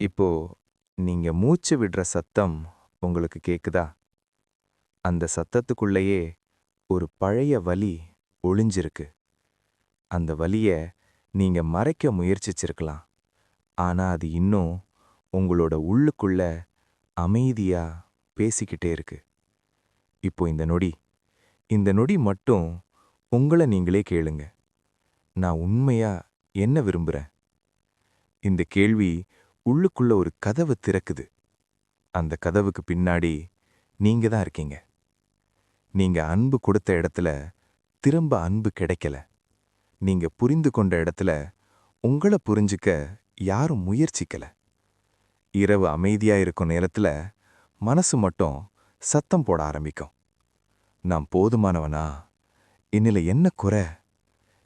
இப்போ நீங்க மூச்சு விடுற சத்தம் உங்களுக்கு கேக்குதா? அந்த சத்தத்துக்குள்ளேயே ஒரு பழைய வலி ஒளிஞ்சிருக்கு. அந்த வலிய நீங்க மறைக்க முயற்சிச்சிருக்கலாம். ஆனா அது இன்னும் உங்களோட உள்ளுக்குள்ள அமைதியா பேசிக்கிட்டே இருக்கு. இப்போ இந்த நொடி. இந்த நொடி மட்டும் உங்கள நீங்களே கேளுங்க. நான் உண்மையா என்ன விரும்புறேன்? இந்த கேள்வி உள்ளுக்குள்ள ஒரு கதவு திறக்குது. அந்த கதவுக்கு பின்னாடி நீங்க தான் இருக்கீங்க. நீங்க அன்பு கொடுத்த இடத்துல திரும்ப அன்பு கிடைக்கல. நீங்க புரிந்து கொண்ட இடத்துல உங்கள புரிஞ்சுக்க யாரும் முயற்சிக்கல. இரவு அமைதியா இருக்கும் நேரத்துல மனசு மட்டும் சத்தம் போட ஆரம்பிக்கும். நான் போதுமானவனா? இன்னில என்ன குறை?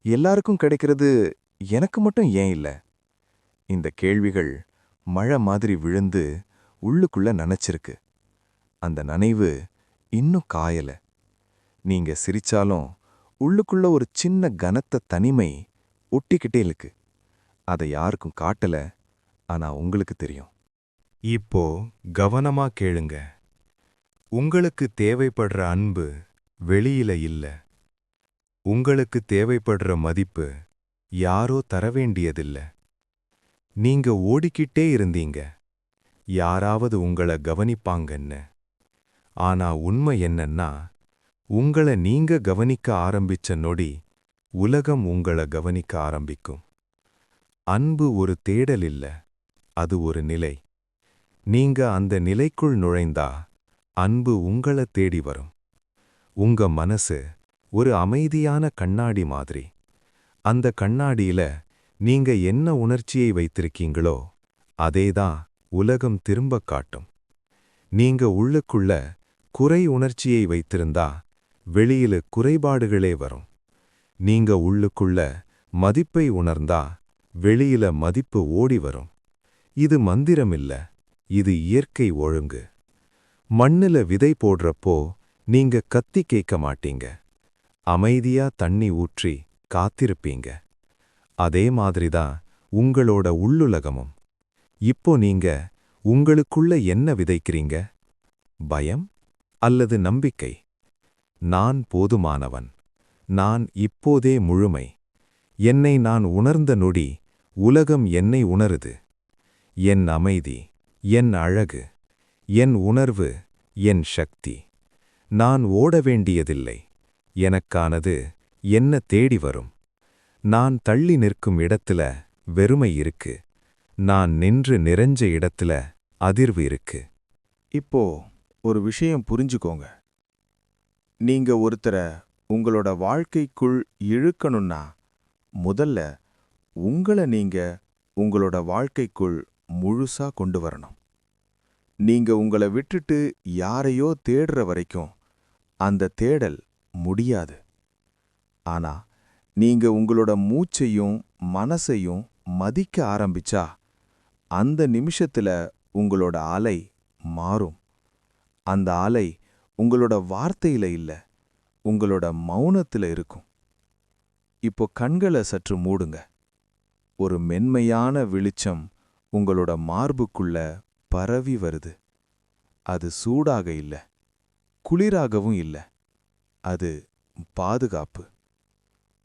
எல்லாருக்கும் கிடைக்கிறது எனக்கு மட்டும் ஏன் இல்ல? இந்த கேள்விகள் மழை மாதிரி விழுந்து உள்ளுக்குள்ள நனைச்சிருக்கு. அந்த நனைவு இன்னும் காயல. நீங்க சிரிச்சாலும் உள்ளுக்குள்ள ஒரு சின்ன கனத்த தனிமை ஒட்டிக்கிட்டே இருக்கு. அதை யாருக்கும் காட்டல ஆனா உங்களுக்கு தெரியும். இப்போ கவனமா கேளுங்க. உங்களுக்கு தேவைப்படுற அன்பு வெளியில இல்ல. உங்களுக்கு தேவைப்படுற மதிப்பு யாரோ தர வேண்டியதில்லை நீங்க ஓடிக்கிட்டே இருந்தீங்க. யாராவது உங்கள கவனிப்பாங்கன்னு. ஆனா உண்மை என்னன்னா உங்கள நீங்க கவனிக்க ஆரம்பிச்ச நொடி உலகம் உங்கள கவனிக்க ஆரம்பிக்கும். அன்பு ஒரு தேடல் இல்ல அது ஒரு நிலை. நீங்க அந்த நிலைக்குள் நுழைந்தா அன்பு உங்கள தேடி வரும். உங்க மனசு ஒரு அமைதியான கண்ணாடி மாதிரி. அந்த கண்ணாடியில நீங்க என்ன உணர்ச்சியை வைத்திருக்கீங்களோ அதேதான் உலகம் திரும்பக் காட்டும். நீங்க உள்ளுக்குள்ள குறை உணர்ச்சியை வைத்திருந்தா வெளியில குறைபாடுகளே வரும். நீங்க உள்ளுக்குள்ள மதிப்பை உணர்ந்தா வெளியில மதிப்பு ஓடி வரும். இது மந்திரமில்ல இது இயற்கை ஒழுங்கு. மண்ணுல விதை போடுறப்போ நீங்க கத்தி கேட்க மாட்டீங்க. அமைதியா தண்ணி ஊற்றி காத்திருப்பீங்க. அதே மாதிரிதான் உங்களோட உள்ளுலகமும். இப்போ நீங்க உங்களுக்குள்ள என்ன விதைக்கிறீங்க? பயம் அல்லது நம்பிக்கை? நான் போதுமானவன். நான் இப்போதே முழுமை. என்னை நான் உணர்ந்த நொடி உலகம் என்னை உணருது. என் அமைதி என் அழகு என் உணர்வு என் சக்தி. நான் ஓட வேண்டியதில்லை. எனக்கானது என்ன தேடி வரும்? நான் தள்ளி நிற்கும் இடத்துல வெறுமை இருக்கு. நான் நின்று நிறைஞ்ச இடத்துல அதிர்வு இருக்கு. இப்போ ஒரு விஷயம் புரிஞ்சுக்கோங்க. நீங்க ஒருத்தர உங்களோட வாழ்க்கைக்குள் இழுக்கணும்னா முதல்ல உங்கள நீங்க உங்களோட வாழ்க்கைக்குள் முழுசா கொண்டு வரணும். நீங்க உங்கள விட்டுட்டு யாரையோ தேடுற வரைக்கும் அந்த தேடல் முடியாது. ஆனா நீங்க உங்களோட மூச்சையும் மனசையும் மதிக்க ஆரம்பிச்சா அந்த நிமிஷத்துல உங்களோட அலை மாறும். அந்த அலை உங்களோட வார்த்தையில இல்ல உங்களோட மௌனத்துல இருக்கும். இப்போ கண்களை சற்று மூடுங்க. ஒரு மென்மையான வெளிச்சம் உங்களோட மார்புக்குள்ள பரவி வருது. அது சூடாக இல்ல குளிராகவும் இல்ல அது பாதுகாப்பு.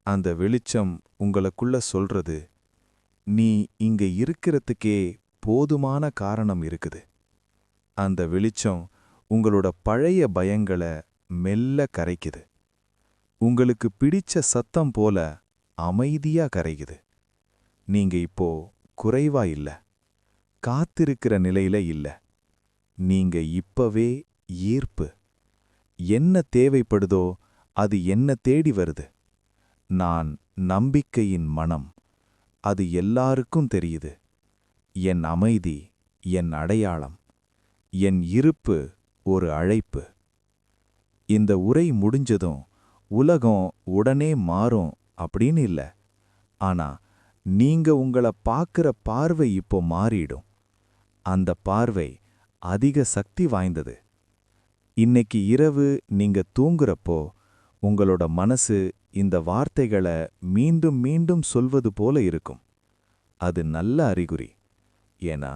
அந்த வெளிச்சம் உங்களுக்குள்ள சொல்றது நீ இங்க இருக்கிறதுக்கே போதுமான காரணம் இருக்குது. அந்த வெளிச்சம் உங்களோட பழைய பயங்களை மெல்ல கரைக்குது. உங்களுக்கு பிடிச்ச சத்தம் போல அமைதியா கரைக்குது. நீங்க இப்போ குறைவா இல்ல. காத்திருக்கிற நிலையில இல்ல. நீங்க இப்பவே ஈர்ப்பு. என்ன தேவைப்படுதோ அது என்ன தேடி வருது? நான் நம்பிக்கையின் மனம். அது எல்லாருக்கும் தெரியுது. என் அமைதி என் அடையாளம் என் இருப்பு ஒரு அழைப்பு. இந்த உரை முடிஞ்சதும் உலகம் உடனே மாறும் அப்படின்னு இல்ல. ஆனா நீங்க உங்களை பார்க்கிற பார்வை இப்போ மாறிடும். அந்த பார்வை அதிக சக்தி வாய்ந்தது. இன்னைக்கு இரவு நீங்க தூங்குறப்போ உங்களோட மனசு இந்த வார்த்தைகளை மீண்டும் மீண்டும் சொல்வது போல இருக்கும். அது நல்ல அறிகுறி. ஏன்னா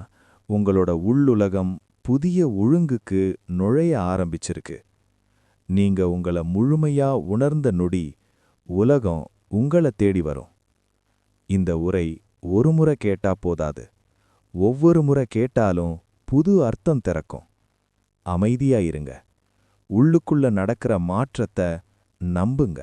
உங்களோட உள்ளுலகம் புதிய ஒழுங்குக்கு நுழைய ஆரம்பிச்சிருக்கு. நீங்க உங்கள முழுமையா உணர்ந்த நொடி உலகம் உங்களை தேடி வரும். இந்த உரை ஒரு முறை கேட்டா போதாது. ஒவ்வொரு முறை கேட்டாலும் புது அர்த்தம் திறக்கும். அமைதியா இருங்க. உள்ளுக்குள்ள நடக்கிற மாற்றத்தை நம்புங்க.